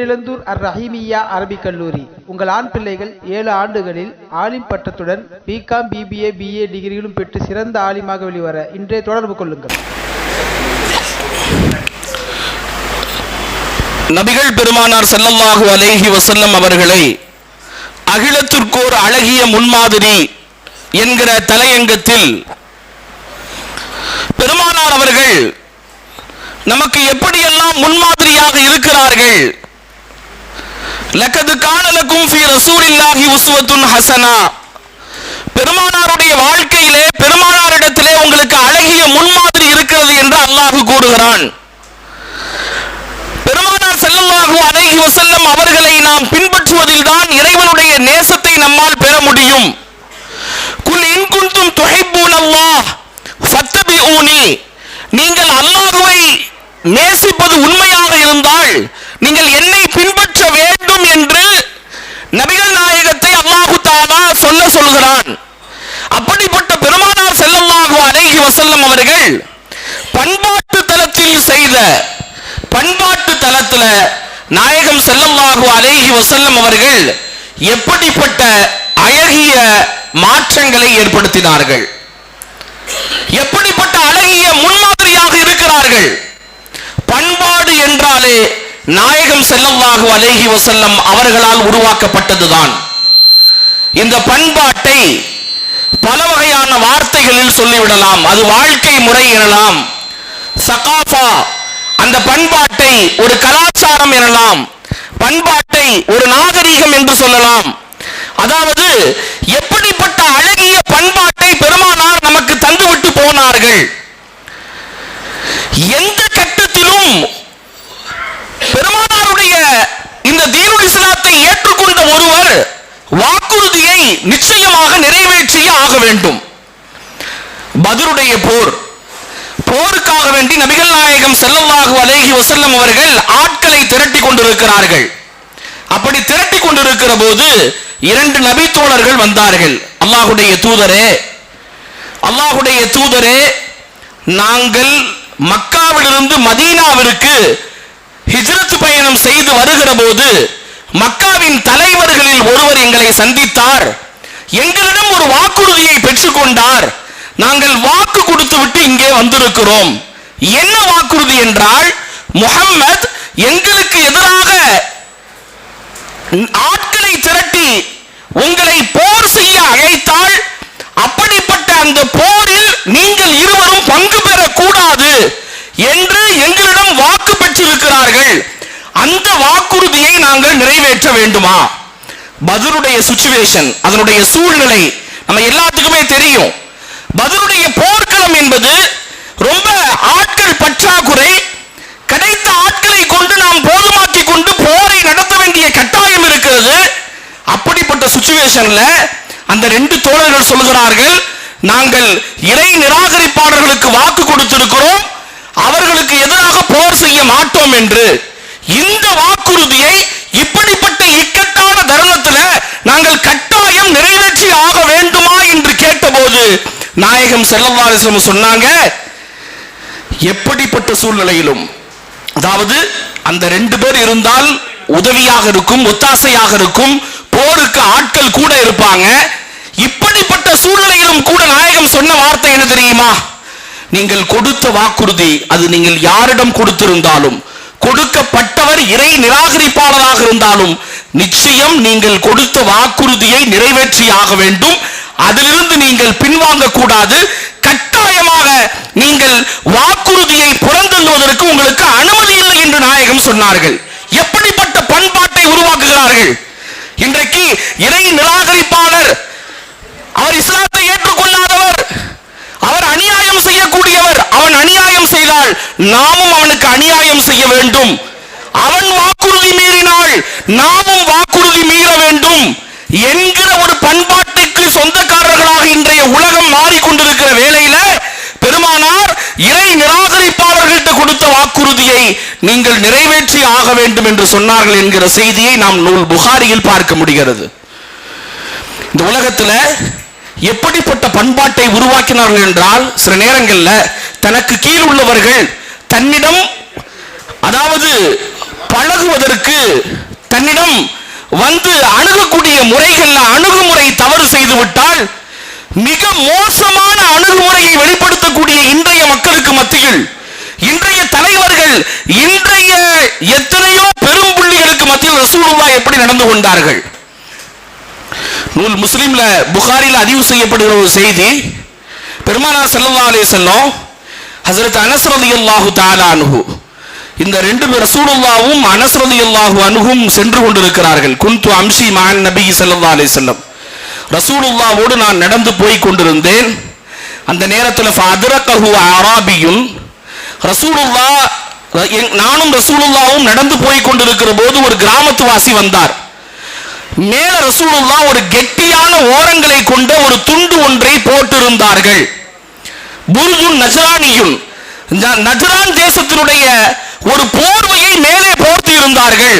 பேரிழந்தூர் அர் ரஹீமியா அரபிக் கல்லூரி. உங்கள் ஆண் பிள்ளைகள் ஏழு ஆண்டுகளில் ஆலிம் பட்டத்துடன் பிகாம் பிபிஏ பிஏ டிகிரிகளும் பெற்று சிறந்த ஆலிமாக வெளிவர இன்றே தொடர்பு கொள்ளுங்கள். நபிகள் பெருமானார் ஸல்லல்லாஹு அலேஹி வசல்லம் அவர்களை அகிலத்திற்கோர் அழகிய முன்மாதிரி என்கிற தலையங்கத்தில் பெருமானார் அவர்கள் நமக்கு எப்படியெல்லாம் முன்மாதிரியாக இருக்கிறார்கள் லக்கது காணலக்கும் ஃபி ரசூலில்லாஹி உஸ்வத்துன் ஹசனா. பெருமானாருடைய வாழ்க்கையிலே பெருமானாரிடத்திலே உங்களுக்கு அழகிய முன்மாதிரி இருக்கிறது என்று அல்லாஹ் கூறுகிறான். பெருமானார் ஸல்லல்லாஹு அலைஹி வசல்லம் அவர்களை நாம் பின்பற்றுவதில் தான் இறைவனுடைய நேசத்தை நம்மால் பெற முடியும். குல் இன் குன்தும் துஹிப்பூன் அல்லாஹ் ஃபத்தபிஊனி. நீங்கள் அல்லாஹுவை நேசிப்பது உண்மையாக இருந்தால் நீங்கள் என்னை பின்பற்ற வேண்டும் என்று நபிகள் நாயகத்தை அல்லாஹு தாலா சொல்ல சொல்கிறான் அப்படிப்பட்ட பெருமானார் செல்லமாக அழகி வசல்லம் அவர்கள் பண்பாட்டு தளத்தில் செய்த பண்பாட்டு தளத்தில் நாயகம் செல்லமாக அழகி வசல்லம் அவர்கள் எப்படிப்பட்ட அழகிய மாற்றங்களை ஏற்படுத்தினார்கள்? எப்படிப்பட்ட அழகிய முன்மாதிரியாக இருக்கிறார்கள்? பண்பாடு என்றாலே நாயகம் செல்லவாக அலேஹி வசல்லம் அவர்களால் உருவாக்கப்பட்டதுதான். இந்த பண்பாட்டை பல வகையான வார்த்தைகளில் சொல்லிவிடலாம். அது வாழ்க்கை முறை எனலாம். சகாஃபா அந்த பண்பாட்டை ஒரு கலாச்சாரம் எனலாம். பண்பாட்டை ஒரு நாகரீகம் என்று சொல்லலாம். அதாவது எப்படிப்பட்ட அழகிய பண்பாட்டை பெரும் நமக்கு தந்துவிட்டு போனார்கள் எந்த கட்டத்திலும் பெருமானாருடைய இந்த தீனுல் இஸ்லாத்தை ஏற்றுக்கொண்ட ஒருவர் வாக்குறுதியை நிச்சயமாக நிறைவேற்றியே ஆக வேண்டும். பதருடைய போர். போருக்காக வேண்டி நபிகள் நாயகம் செல்லவாகு அலைஹி வசல்லம் அவர்கள் ஆட்களை திரட்டி கொண்டிருக்கிறார்கள். அப்படி திரட்டி கொண்டிருக்கிற போது இரண்டு நபி தோழர்கள் வந்தார்கள். அல்லாஹுடைய தூதரே அல்லாஹுடைய தூதரே நாங்கள் மக்காவிலிருந்து மதீனாவிற்கு ஹிஜ்ரத் பயணம் செய்து வருகிற போது மக்காவின் தலைவர்களில் ஒருவர் எங்களை சந்தித்தார். எங்களிடம் ஒரு வாக்குறுதியை பெற்றுக்கொண்டார். நாங்கள் வாக்கு கொடுத்து விட்டு இங்கே வந்திருக்கிறோம். என்ன வாக்குறுதி என்றால் முகம்மத் எங்களுக்கு எதிராக ஆட்களை திரட்டி உங்களை போர் செய்ய அழைத்தால் அப்படிப்பட்ட அந்த போரில் நீங்கள் இருவரும் பங்கு பெறக்கூடாது என்று எங்களிடம் வாக்கு பெற்றிருக்கிறார்கள். அந்த வாக்குறுதியை நாங்கள் நிறைவேற்ற வேண்டுமா? பதருடைய சுச்சுவேஷன் அதனுடைய சூழ்நிலை நம்ம எல்லாத்துக்குமே தெரியும். பதருடைய போர்க்களம் என்பது ரொம்ப ஆட்கள் பற்றாக்குறை கிடைத்த ஆட்களை கொண்டு நாம் போதுமாக்கி கொண்டு போரை நடத்த வேண்டிய கட்டாயம் இருக்கிறது. அப்படிப்பட்ட சுச்சுவேஷன்ல அந்த ரெண்டு தோழர்கள் சொல்கிறார்கள் நாங்கள் இறை நிராகரிப்பாளர்களுக்கு வாக்கு கொடுத்திருக்கிறோம் அவர்களுக்கு எதிராக போர் செய்ய மாட்டோம் என்று. இந்த வாக்குறுதியை இப்படிப்பட்ட இக்கட்டான தருணத்தில் நாங்கள் கட்டாயம் நிறைவேற்றி ஆக வேண்டுமா என்று கேட்டபோது நாயகம் ஸல்லல்லாஹு சொன்னாங்க எப்படிப்பட்ட சூழ்நிலையிலும் அதாவது அந்த ரெண்டு பேர் இருந்தால் உதவியாக இருக்கும் ஒத்தாசையாக இருக்கும் போருக்கு ஆட்கள் கூட இருப்பாங்க இப்படிப்பட்ட சூழ்நிலையிலும் கூட நாயகம் சொன்ன வார்த்தை என்ன தெரியுமா? நீங்கள் கொடுத்த வாக்குறுதி அது நீங்கள் யாரிடம் கொடுத்திருந்தாலும் கொடுக்கப்பட்டவர் இறை நிராகரிப்பாளராக இருந்தாலும் நிச்சயம் நீங்கள் கொடுத்த வாக்குறுதியை நிறைவேற்றி ஆக வேண்டும். அதிலிருந்து நீங்கள் பின்வாங்க கூடாது. கட்டாயமாக நீங்கள் வாக்குறுதியை புறந்தள்ளுவதற்கு உங்களுக்கு அனுமதி இல்லை என்று நாயகம் சொன்னார்கள். எப்படிப்பட்ட பண்பாட்டை உருவாக்குகிறார்கள்? இன்றைக்கு இறை நிராகரிப்பாளர் அவர் இஸ்லாத்தை ஏற்றுக்கொள்ளாதவர் அவர் அநியாயம் செய்யக்கூடியவர். அவன் அநியாயம் செய்தால் நாமும் அவனுக்கு அநியாயம் செய்ய வேண்டும். அவன் வாக்குறுதி மீறினால் நாமும் வாக்குறுதி மீற வேண்டும். என்கிற ஒரு பண்பாட்டுக்கு சொந்தக்காரர்களாக இன்றைய உலகம் மாறிக்கொண்டிருக்கிற வேளையில பெருமானார் இறை நிராகரிப்பாளர்கள்ட்ட கொடுத்த வாக்குறுதியை நீங்கள் நிறைவேற்றி ஆக வேண்டும் என்று சொன்னார்கள் என்கிற செய்தியை நாம் நூல் புகாரியில் பார்க்க முடிகிறது. இந்த உலகத்துல எப்படிப்பட்ட பண்பாட்டை உருவாக்கினார்கள் என்றால் சில நேரங்களில் தனக்கு கீழ் உள்ளவர்கள் தன்னிடம் அதாவது பழகுவதற்கு தன்னிடம் வந்து அணுகக்கூடிய முறைகள்ல அணுகுமுறை தவறு செய்துவிட்டால் மிக மோசமான அணுகுமுறையை வெளிப்படுத்தக்கூடிய இன்றைய மக்களுக்கு மத்தியில் இன்றைய தலைவர்கள் இன்றைய எத்தனையோ பெரும் புள்ளிகளுக்கு மத்தியில் ரசூலுல்லா எப்படி நடந்து கொண்டார்கள்? நூல் முஸ்லீமில் புகாரில் பதிவு செய்யப்படுகிற ஒரு செய்தி பெருமானா சல்லா அலே செல்லம் ஹசரத் அனஸ்ரதி அல்லாஹு தாலா அன்ஹு இந்த ரெண்டு பேர் ரசூலுல்லாஹ்வும் அனஸ் ரலியல்லாஹு சென்று கொண்டிருக்கிறார்கள். குன்து அம்ஷி மான் நபி சல்லா அலே செல்லம் ரசூலுல்லாவோடு நான் நடந்து போய் கொண்டிருந்தேன். அந்த நேரத்தில் ஃபஅத்ரகஹு அராபியும் ரசூலுல்லா எங்- நானும் ரசூலுல்லாவும் நடந்து போய் கொண்டிருக்கிற போது ஒரு கிராமத்துவாசி வந்தார். மேல ரசூலுல்லா ஒரு கெட்டியான ஓரங்களை கொண்ட ஒரு துண்டு ஒன்றை போட்டிருந்தார்கள். புருஜுன் நஜரானியுன் நஜரான் தேசத்தினுடைய ஒரு போர்வையை மேலே போர்த்தி இருந்தார்கள்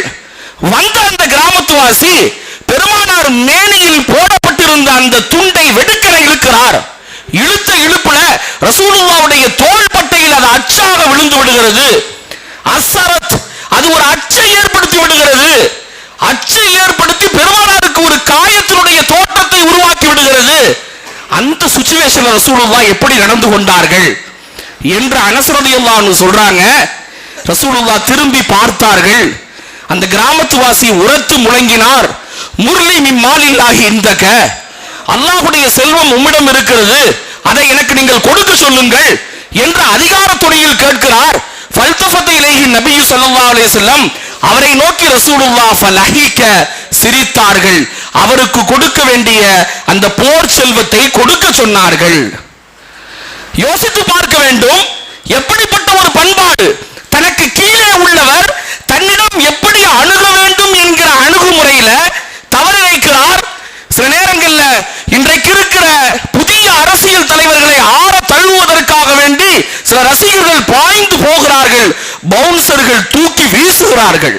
வந்த அந்த கிராமத்துவாசி பெருமானார் மேனியில் போடப்பட்டிருந்த அந்த துண்டை வெடுக்கென இழுக்கிறார். இழுத்த இழுப்புல ரசூலுல்லாவுடைய தோள்பட்டையில் அது அச்சாக விழுந்து விடுகிறது. அசரத் அது ஒரு அச்சை ஏற்படுத்தி விடுகிறது. அச்சை ஏற்படுத்தி பெருமானாருக்கு ஒரு காயத்தினுடைய தோற்றத்தை உருவாக்கி விடுகிறது. அந்த சுச்சுவேஷன்ல ரசூலுல்லா எப்படி நடந்து கொண்டார்கள் என்று அனசரதியல்லான்னு சொல்றாங்க. ரசூலுல்லா திரும்பி பார்த்தார்கள். அந்த கிராமத்துவாசி உரத்து முழங்கினார். முரளி மிம்மாலில்லாஹி இந்தக. அல்லாஹுடைய செல்வம் உம்மிடம் இருக்கிறது. அதை எனக்கு நீங்கள் கொடுக்க சொல்லுங்கள் என்று அதிகார துறையில் கேட்கிறார். ஃபல்தஃபத்தை இலைஹி நபியு ஸல்லல்லாஹு அலே செல்லம் அவரை நோக்கி ரசூலுல்லாஹ் சிரித்தார்கள். அவருக்கு கொடுக்க வேண்டிய அந்த போர் செல்வத்தை கொடுக்க சொன்னார்கள். யோசித்து பார்க்க வேண்டும். எப்படிப்பட்ட ஒரு பண்பா தனக்கு கீழே உள்ளவர் தன்னிடம் எப்படி அணுக வேண்டும் என்கிற அணுகுமுறையில தவறிழைக்கிறார் சில நேரங்கள்ல இன்றைக்கு இருக்கிற புதிய அரசியல் தலைவர்களை ஆற தழுவுவதற்காக வேண்டி சில ரசிகர்கள் பாய்ந்து போகிறார்கள் பவுன்சர்கள் தூக்கி வீசுகிறார்கள்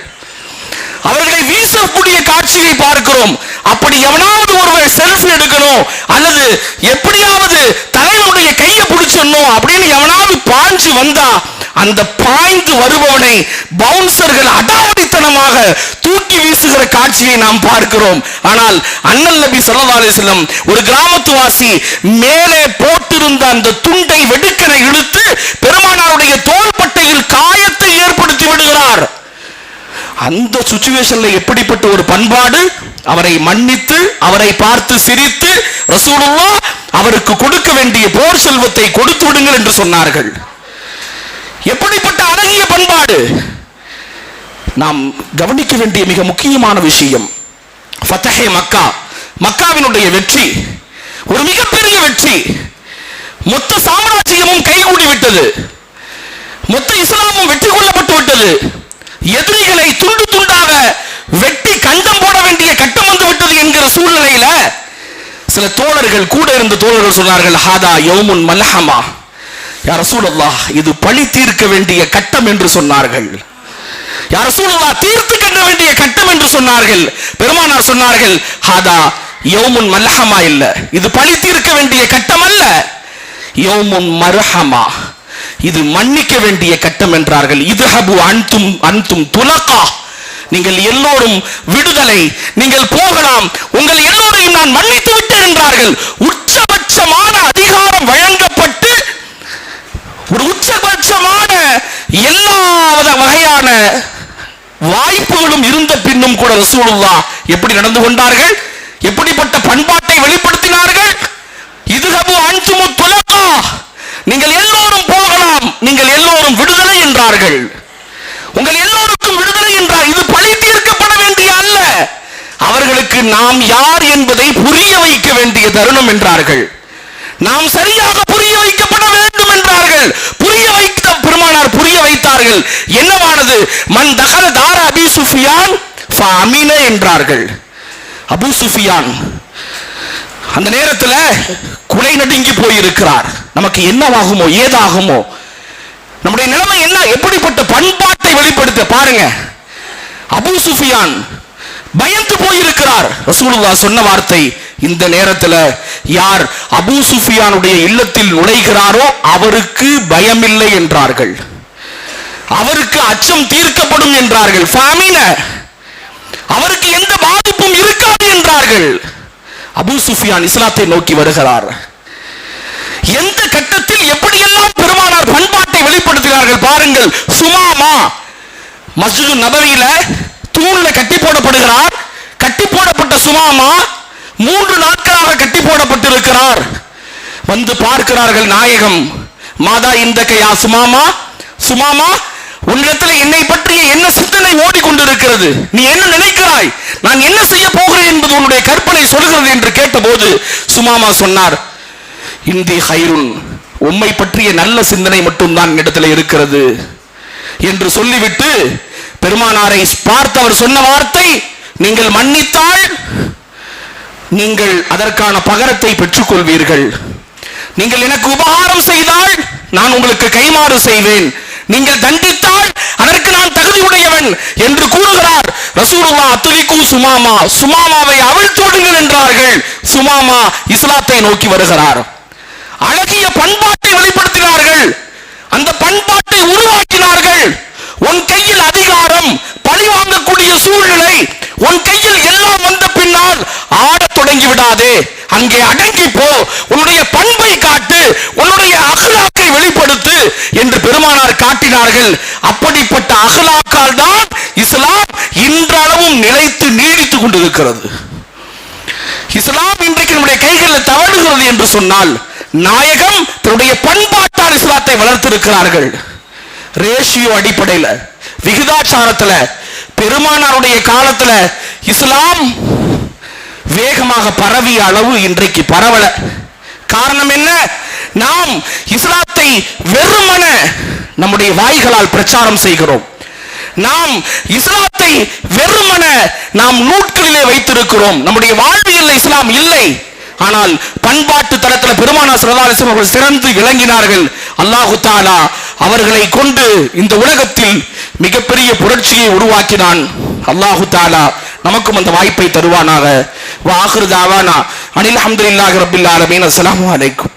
அவர்களை வீசக்கூடிய காட்சியை பார்க்கிறோம். அப்படி எவனாவது ஒருவர் செல்ஃபி எடுக்கணும் அல்லது எப்படியாவது தலைவனுடைய கையை பிடிச்சிடணும் அப்படின்னு எவனாவது பாஞ்சு வந்தா அந்த பாய்ந்து வருபவனை பவுன்சர்கள் அடாவடித்தனமாக தூக்கி வீசுகிற காட்சியை நாம் பார்க்கிறோம். ஆனால் அண்ணல் நபி சல்லா அலிஸ்லம் ஒரு கிராமத்துவாசி மேலே போட்டிருந்த அந்த துண்டை வெடுக்கனை இழுத்து பெருமானாருடைய தோள்பட்டையில் காயத்தை ஏற்படுத்தி விடுகிறார். அந்த சுச்சுவேஷன்ல எப்படிப்பட்ட ஒரு பண்பாடு? அவரை மன்னித்து அவரை பார்த்து சிரித்து ரசூலுல்லா அவருக்கு கொடுக்க வேண்டிய போர் செல்வத்தை கொடுத்து விடுங்கள் என்று சொன்னார்கள். எப்படிப்பட்ட அழகிய பண்பாடு? நாம் கவனிக்க வேண்டிய மிக முக்கியமான விஷயம் ஃபத்தஹே மக்கா. மக்காவினுடைய வெற்றி ஒரு மிகப்பெரிய வெற்றி. மொத்த சாம்ராஜ்யமும் கைகூடி விட்டது. மொத்த இஸ்லாமும் வெற்றி கொள்ளப்பட்டு விட்டது. எதிரிகளை துண்டு துண்டாக வெட்டி கண்டம் போட வேண்டிய கட்டம் வந்து விட்டது என்கிற சூழ்நிலையில சில தோழர்கள் கூட இருந்த தோழர்கள் சொன்னார்கள் ஹாதா யோமுன் மல்ஹமா. யார் சூழல்லா இது பழி தீர்க்க வேண்டிய கட்டம் என்று சொன்னார்கள். யார் சூழல்லா தீர்த்து கட்ட வேண்டிய கட்டம் என்று சொன்னார்கள். பெருமானார் சொன்னார்கள் ஹாதா யோமுன் மல்லஹமா இல்ல இது பழி தீர்க்க வேண்டிய கட்டம் அல்ல. யோமுன் மர்ஹமா. இது மன்னிக்க வேண்டிய கட்டம் என்றார்கள். இதுஹபு அன்தும் அன்தும் துலகா. நீங்கள் எல்லோரும் விடுதலை நீங்கள் போகலாம். உங்கள் எல்லோரையும் நான் மன்னித்து விட்டேன் என்றார்கள். உச்சபட்சமான அதிகாரம் வழங்கப்பட்டு ஒரு உச்சபட்சமான எல்லா வித வகையான வாய்ப்புகளும் இருந்த பின்னும் கூட ரசூலுல்லா எப்படி நடந்து கொண்டார்கள்? எப்படிப்பட்ட பண்பாட்டை வெளிப்படுத்தினார்கள்? இதுகபு அன்துமு துலகா. நீங்கள் நீங்கள் எல்லோரும் விடுதலை உங்கள் எல்லோருக்கும் விடுதலை என்றார் இது பழி தீர்க்கப்பட வேண்டிய அல்ல. அவர்களுக்கு நாம் யார் என்பதை புரிய வைக்க வேண்டிய தருணம் என்றார்கள். நாம் சரியாக புரிய வைக்கப்பட வேண்டும் என்றார்கள். புரிய வைத்த பெருமானார் புரிய வைத்தார்கள். என்னவானது? மன் தகர தார அபி சுஃபியான் என்றார்கள். அபு சுஃபியான் அந்த நேரத்தில் குலை நடுங்கி போயிருக்கிறார். நமக்கு என்னவாகுமோ ஏதாகுமோ? நம்முடைய நிலைமை எப்படிப்பட்ட பண்பாட்டை வெளிப்படுத்த பாருங்க. அபு சுஃபியான் பயந்து போயிருக்கிறார். ரசூலுல்லாஹ் சொன்ன வார்த்தை இந்த நேரத்தில் யார் அபு சுஃபியானுடைய இல்லத்தில் நுழைகிறாரோ அவருக்கு பயமில்லை என்றார்கள். அவருக்கு அச்சம் தீர்க்கப்படும் என்றார்கள். அவருக்கு எந்த பாதிப்பும் இருக்காது என்றார்கள். அபு சுஃபியான் இஸ்லாத்தை நோக்கி வருகிறார். எந்த கட்டத்தில் எப்படியெல்லாம் பெருமானார் பண்பாட்டு வெளிப்படுத்துகிறார்கள். பாருங்கள் சுமாமா மஸ்ஜிது நபவியில தூண்ல கட்டி போடப்படுகிறார். கட்டி போடப்பட்ட சுமாமா மூன்று நாட்களாக கட்டி போடப்பட்டிருக்கிறார். வந்து பார்க்கிறார்கள் நாயகம் மாதா இந்த கையா சுமாமா சுமாமா உன்னிடத்தில் என்னை பற்றிய என்ன சிந்தனை ஓடிக்கொண்டிருக்கிறது? நீ என்ன நினைக்கிறாய்? நான் என்ன செய்ய போகிறேன் என்பது உன்னுடைய கற்பனை சொல்கிறது என்று கேட்டபோது சுமாமா சொன்னார் இந்தி ஹைருன் உம்மை பற்றிய நல்ல சிந்தனை மட்டும்தான் இடத்துல இருக்கிறது. என்று சொல்லிவிட்டு பெருமானாரை பார்த்து அவர் சொன்ன வார்த்தை நீங்கள் மன்னித்தால் நீங்கள் அதற்கான பகரத்தை பெற்றுக்கொள்வீர்கள். நீங்கள் எனக்கு உபகாரம் செய்தால் நான் உங்களுக்கு கைமாறு செய்வேன். நீங்கள் தண்டித்தால் அதற்கு நான் தகுதியுடையவன் என்று கூறுகிறார். ரசூலுல்லா அத்துலிக்கும் சுமாமா. சுமாமாவை அவிழ்த்தோடுங்கள் என்றார்கள் சுமாமா இஸ்லாத்தை நோக்கி வருகிறார். அழகிய பண்பாட்டை வெளிப்படுத்தினார்கள். அந்த பண்பாட்டை உருவாக்கினார்கள். உன் கையில் அதிகாரம் பழி வாங்கக்கூடிய சூழ்நிலை உன் கையில் எல்லாம் வந்த பின்னால் ஆடத் தொடங்கி விடாதே அங்கே அடங்கி போ. உன்னுடைய பண்பை காட்டு உன்னுடைய அகலாக்கை வெளிப்படுத்து என்று பெருமானார் காட்டினார்கள். அப்படிப்பட்ட அகலாக்கால் தான் இஸ்லாம் இன்றளவும் நிலைத்து நீடித்துக் கொண்டிருக்கிறது. இஸ்லாம் இன்றைக்கு நம்முடைய கைகளில் தவழுகிறது என்று சொன்னால் நாயகம் தன்னுடைய பண்பாட்டால் இஸ்லாத்தை வளர்த்திருக்கிறார்கள். ரேஷியோ அடிப்படையில் விகிதாச்சாரத்தில் பெருமானாருடைய காலத்துல இஸ்லாம் வேகமாக பரவிய அளவு இன்றைக்கு பரவல. காரணம் என்ன? நாம் இஸ்லாத்தை வெறுமன நம்முடைய வாய்களால் பிரச்சாரம் செய்கிறோம். நாம் இஸ்லாத்தை வெறுமன நாம் நூட்களிலே வைத்திருக்கிறோம். நம்முடைய வாழ்வியல் இஸ்லாம் இல்லை. ஆனால் பண்பாட்டு தளத்தில் பெருமானா சரதாலிசம் அவர்கள் சிறந்து விளங்கினார்கள். அல்லாஹு தாலா அவர்களை கொண்டு இந்த உலகத்தில் மிகப்பெரிய புரட்சியை உருவாக்கினான். அல்லாஹு தாலா நமக்கும் அந்த வாய்ப்பை தருவானாக. வாஹிரு தாவானா அனில் அஹமதுல்லாஹி ரபில் ஆலமீன். அஸ்லாம் அலைக்கும்.